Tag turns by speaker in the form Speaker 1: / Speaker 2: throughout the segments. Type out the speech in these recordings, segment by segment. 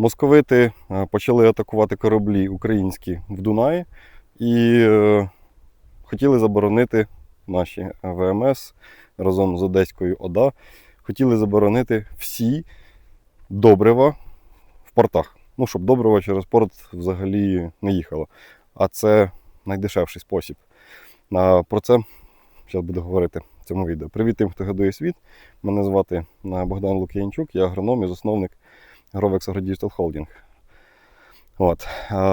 Speaker 1: Московити е, почали атакувати кораблі українські в Дунаї і е, хотіли заборонити наші ВМС разом з Одеською ОДА, хотіли заборонити всі добрива в портах. Ну, щоб добрива через порт взагалі не їхало. А це найдешевший спосіб. Про це зараз буду говорити в цьому відео. Привіт тим, хто годує світ. Мене звати е, Богдан Лук'янчук, я агроном і засновник Grovex AgroDigital Holding. От.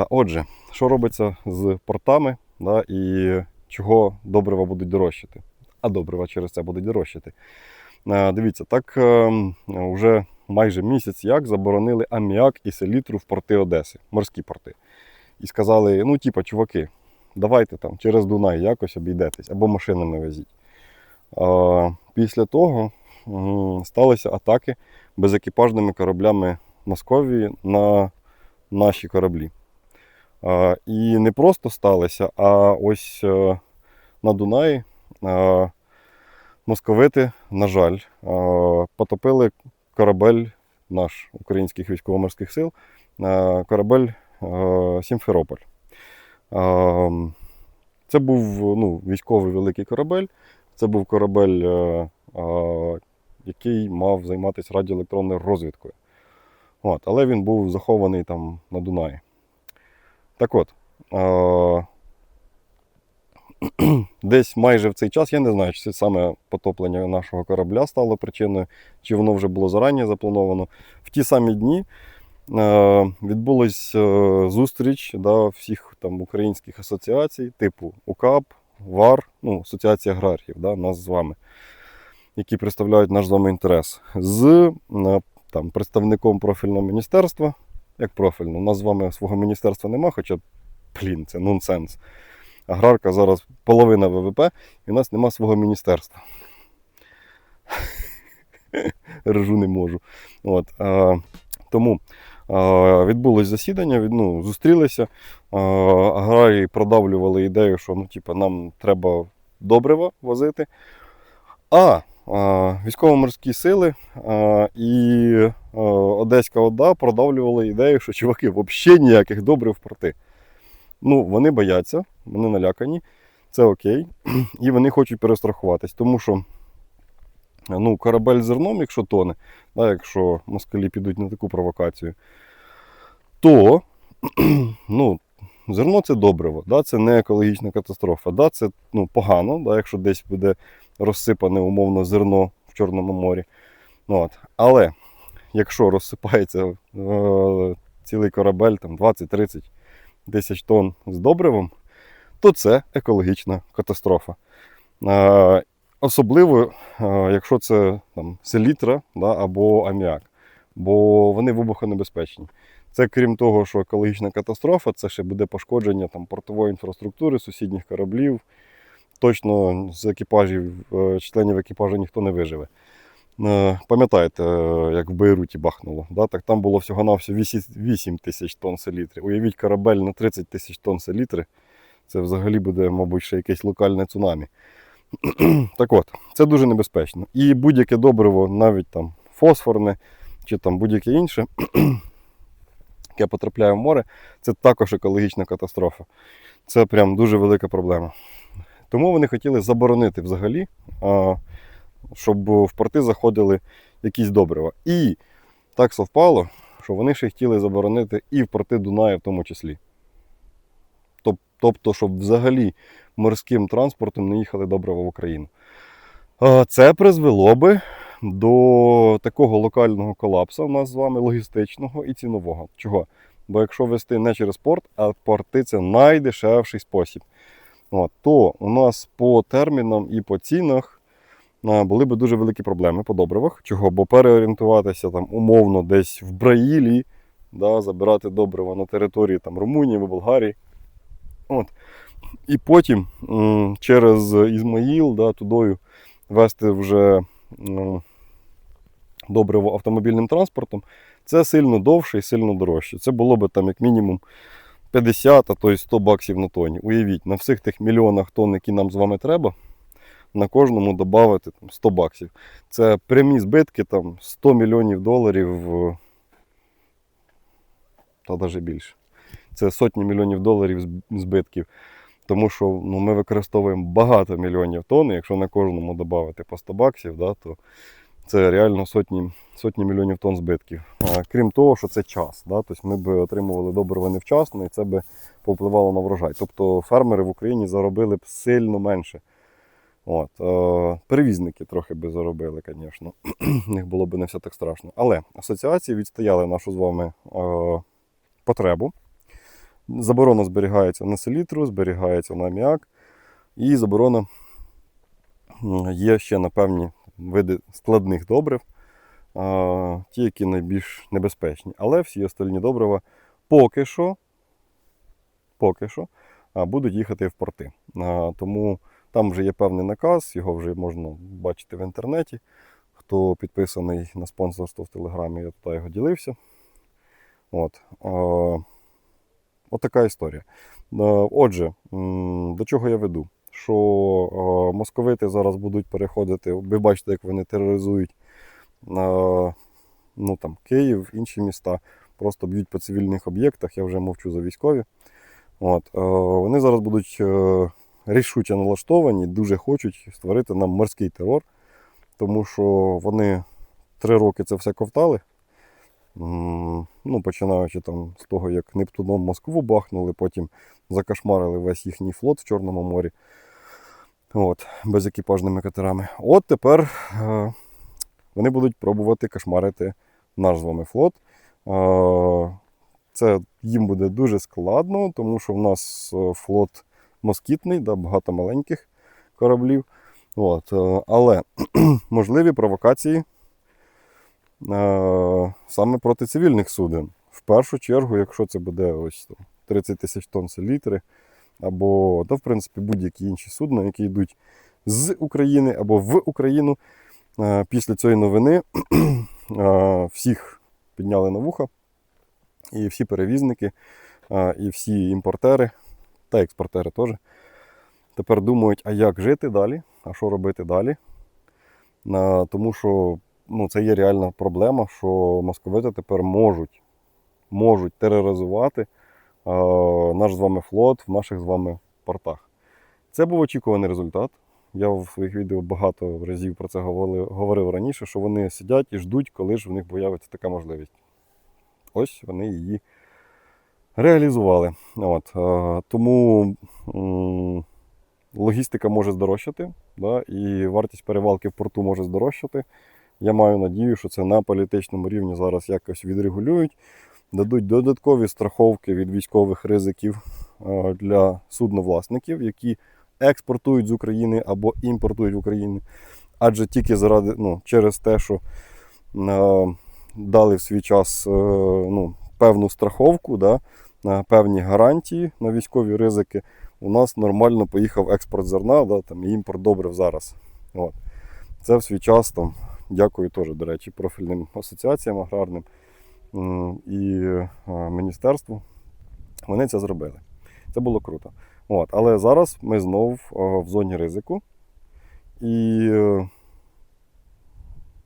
Speaker 1: Отже, що робиться з портами да, і чого добрива будуть дорожчати? А добрива через це будуть дорожчати. Дивіться, так ем, вже майже місяць як заборонили аміак і селітру в порти Одеси, морські порти. І сказали: ну, типа, чуваки, давайте там через Дунай якось обійдетесь або машинами везіть. Після того сталися атаки безекіпажними кораблями Московії на наші кораблі. І не просто сталися, а ось е, на Дунаї е, московити, на жаль, е, потопили корабель наш українських військово-морських сил, корабель Сімферополь. Це був ну, військовий великий корабель. Це був корабель, який мав займатися радіоелектронною розвідкою. От, але він був захований там на Дунаї. Так от, е, десь майже в цей час, я не знаю, чи це саме потоплення нашого корабля стало причиною, чи воно вже було зарані заплановано. В ті самі дні е, відбулась е, зустріч да, всіх там українських асоціацій, типу УКАП, ВАР, ну, Асоціація аграріїв, да, нас з вами, які представляють наш з вами інтерес, з е, там, представником профільного міністерства. Як профільно, у нас з вами свого міністерства нема, хоча, блін, це нонсенс. Аграрка зараз половина ВВП, і у нас нема свого міністерства. Режу не можу. От, а, тому а, відбулось засідання, від, ну, зустрілися. А, аграрії продавлювали ідею, що ну, типу, нам треба добрива возити. А, військово-морські сили і Одеська ОДА продавлювали ідею, що чуваки, взагалі ніяких добрив в. Ну, вони бояться, вони налякані, це окей. І вони хочуть перестрахуватись, тому що ну, корабель зерном, якщо тоне, да, якщо москалі підуть на таку провокацію, то ну, зерно це добриво, да, це не екологічна катастрофа. Да, це ну, погано, да, якщо десь буде розсипане умовно зерно в Чорному морі. Ну, От. Але якщо розсипається е, цілий корабель там 20-30 тисяч тонн з добривом, то це екологічна катастрофа. Е, особливо, е, якщо це там, селітра да, або аміак, бо вони вибухонебезпечні. Це крім того, що екологічна катастрофа, це ще буде пошкодження там, портової інфраструктури, сусідніх кораблів. Точно з екіпажів, е, членів екіпажу ніхто не виживе. Е, Пам'ятаєте, е, як в Бейруті бахнуло? Да? Так там було всього-навсього 8 тисяч тонн селітри. Уявіть корабель на 30 тисяч тонн селітри. Це взагалі буде, мабуть, ще якесь локальне цунамі. так от, це дуже небезпечно. І будь-яке добриво, навіть там фосфорне чи там будь-яке інше, яке потрапляє в море, це також екологічна катастрофа. Це прям дуже велика проблема. Тому вони хотіли заборонити взагалі, щоб в порти заходили якісь добрива. І так совпало, що вони ще хотіли заборонити і в порти Дунаю в тому числі. Тобто, щоб взагалі морським транспортом не їхали добрива в Україну. Це призвело би до такого локального колапсу у нас з вами логістичного і цінового. Чого? Бо якщо вести не через порт, а порти це найдешевший спосіб. От, то у нас по термінам і по цінах були б дуже великі проблеми по добривах. Чого? Бо переорієнтуватися там умовно десь в Браїлі, да, забирати добрива на території там, Румунії Болгарії. От. І потім через Ізмаїл да, тудою вести вже добриво автомобільним транспортом. Це сильно довше і сильно дорожче. Це було б там як мінімум 50, а то й 100 баксів на тоні. Уявіть, на всіх тих мільйонах тонн, які нам з вами треба, на кожному додати 100 баксів. Це прямі збитки там 100 мільйонів доларів. та навіть більше. Це сотні мільйонів доларів збитків. Тому що ну, ми використовуємо багато мільйонів тонн. Якщо на кожному додати по 100 баксів, да, то це реально сотні, сотні мільйонів тонн збитків. А, крім того, що це час. Да, тобто ми б отримували добрива невчасно і це би повпливало на врожай. Тобто фермери в Україні заробили б сильно менше. От, е, перевізники трохи би заробили, звісно. У них було б не все так страшно. Але асоціації відстояли нашу з вами е, потребу. Заборона зберігається на селітру, зберігається на аміак. І заборона є ще на певні види складних добрив, ті, які найбільш небезпечні. Але всі остальні добрива поки що, поки що будуть їхати в порти. Тому там вже є певний наказ, його вже можна бачити в інтернеті. Хто підписаний на спонсорство в Телеграмі, я туди його ділився. От. А, от така історія. Отже, до чого я веду? Що е, московити зараз будуть переходити, ви бачите, як вони тероризують е, ну, там, Київ, інші міста, просто б'ють по цивільних об'єктах, я вже мовчу за військові. От, е, вони зараз будуть рішуче налаштовані, дуже хочуть створити нам морський терор, тому що вони три роки це все ковтали. Ну, починаючи там з того, як Нептуном Москву бахнули, потім закошмарили весь їхній флот в Чорному морі. От, безекіпажними катерами. От тепер е, вони будуть пробувати кошмарити наш з вами флот. Е, це їм буде дуже складно, тому що в нас е, флот москітний, да, багато маленьких кораблів. От, е, але можливі провокації е, саме проти цивільних суден. В першу чергу, якщо це буде ось там, 30 тисяч тонн селітри, або та, в принципі будь-які інші судна, які йдуть з України або в Україну. Після цієї новини всіх підняли на вуха, і всі перевізники, і всі імпортери та експортери теж тепер думають, а як жити далі, а що робити далі. Тому що ну, це є реальна проблема, що московити тепер можуть, можуть тероризувати наш з вами флот в наших з вами портах. Це був очікуваний результат. Я в своїх відео багато разів про це говорив, раніше, що вони сидять і ждуть, коли ж в них появиться така можливість. Ось вони її реалізували. От, тому логістика може здорожчати, да, і вартість перевалки в порту може здорожчати. Я маю надію, що це на політичному рівні зараз якось відрегулюють, дадуть додаткові страховки від військових ризиків е, для судновласників, які експортують з України або імпортують в Україну. Адже тільки заради, ну, через те, що е, дали в свій час е, ну, певну страховку, да, на певні гарантії на військові ризики, у нас нормально поїхав експорт зерна, да, там, і імпорт добрив зараз. От. Це в свій час, там, дякую теж, до речі, профільним асоціаціям аграрним і е, міністерству. Вони це зробили. Це було круто. От, але зараз ми знов е, в зоні ризику. І е,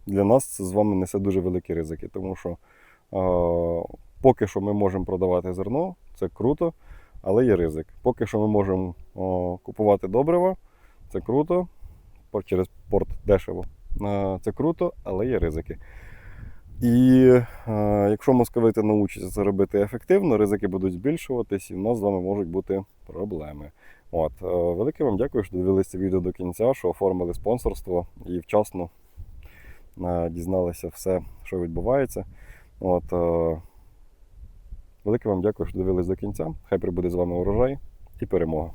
Speaker 1: для нас це з вами несе дуже великі ризики, тому що е, поки що ми можемо продавати зерно, це круто, але є ризик. Поки що ми можемо купувати добрива, це круто, через порт дешево. Е, Це круто, але є ризики. І е, якщо московити научаться це робити ефективно, ризики будуть збільшуватись, і в нас з вами можуть бути проблеми. От, е, велике вам дякую, що дивилися відео до кінця, що оформили спонсорство і вчасно е, дізналися все, що відбувається. От, е, велике вам дякую, що дивились до кінця. Хай прибуде з вами урожай і перемога.